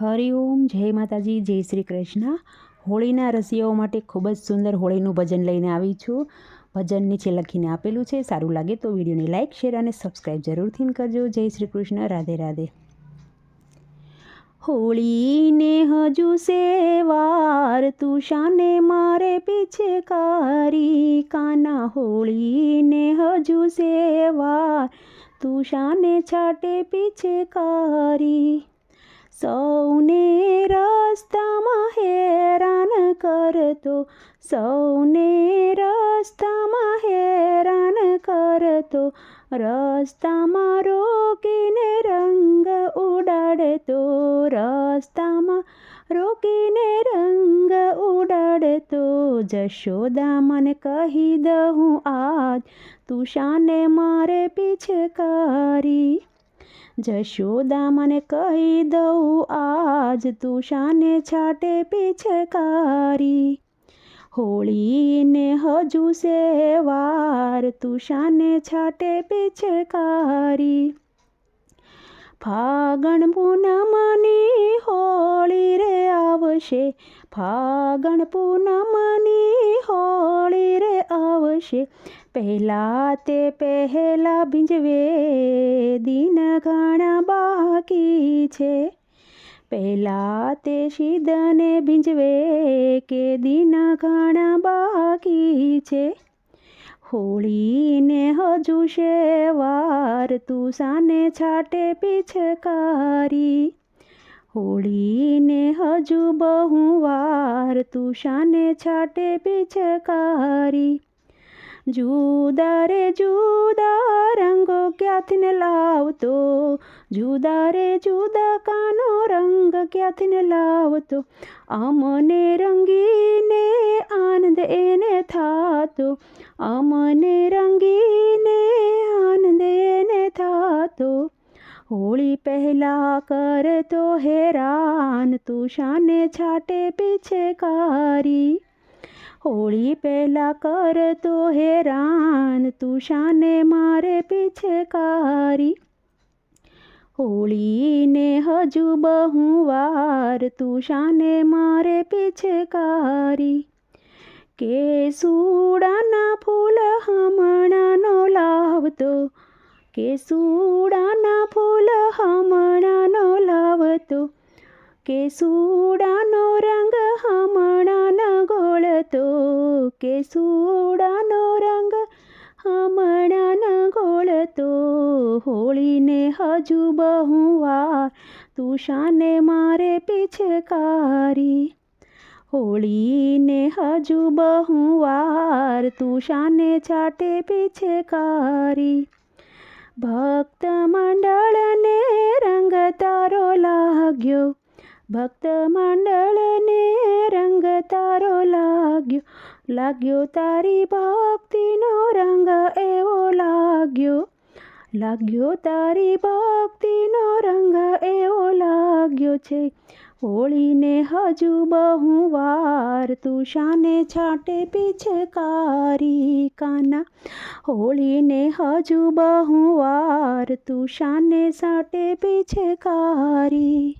હરિઓમ જય માતાજી, જય શ્રી કૃષ્ણ. હોળીના રસિયાઓ માટે ખૂબ જ સુંદર હોળીનું ભજન લઈને આવી છું. ભજન નીચે લખીને આપેલું છે. સારું લાગે તો વિડીયોને લાઇક શેર અને સબસ્ક્રાઈબ જરૂરથી કરજો. જય શ્રી કૃષ્ણ. રાધે રાધે. હોળીને હજુ સેવાર તું શાને મારે કારી કાના હોળીને હજુ સેવાર તું શાને છાટે પિછકારી સૌને રસ્તામાં હેરાન કરતો, સૌને રસ્તામાં હેરાન કરતો, રસ્તામાં રોકીને રંગ ઉડાડતો, રસ્તામાં રોકીને રંગ ઉડાડતો, જશોદા, મને કહી દઉં આજ તું શાને મારે પિછકારી જશોદા મને કહી દઉં, આજ તું શાને છાટે પીછકારી. હોળીને હજુ સેવાર તું શાને છાટે પીછકારી. ફાગણ પૂનમની હોળી રે આવશે, ફાગણ પૂનમની હોળી રે આવશે. પહેલાં તે પહેલાં ભીંજવે દિન ઘણા બાકી છે. પહેલાં તે શીદને ભીંજવે કે દિન ઘણા બાકી છે. હોળીને હજુ શેવાર તું સાને છાટે પિછકારી હોળીને હજુ બહુ વાર તું શાને છાટે પિછકારી જુદા રે જુદા રંગો ક્યાંથીને લાવતો? જુદા રે જુદા કાનો રંગ ક્યાંથીને લાવતો? અમને રંગીને આનંદ એને થાતો. અમને રંગીને આનંદ એને થાતો. હોળી પહેલાં કરતો હેરાન તું શાને છાટે પિછકારી. હોળી પહેલાં કરતો હેરાન, તુષાને મારે કારી હોળીને હજુ બહુ વાર તુષાને મારે કારી કે સુડાના ફૂલ હમણાંનો લાવતો કે સુડાના ફૂલ હમણાંનો લાવતો કે સુડાનો રંગ કે સુડાનો રંગ હમણાં ગોળ ગોળતો હોળીને હજુ બહુ વાર તુષાને મારે પિછકારી હોળીને હજુ બહુ વાર તુષાને છાટે પિછકારી ભક્ત મંડળને રંગ તારો લાગ્યો ભક્ત મંડળને લાગ્યો તારી ભક્તિનો રંગ એવો લાગ્યો. લાગ્યો તારી ભક્તિનો રંગ એવો લાગ્યો છે. હોળીને હજુ બહુ વાર તું શાને છાટે પિછકારી કાના. હોળીને હજુ બહુ વાર તું શાને સાટે પિછકારી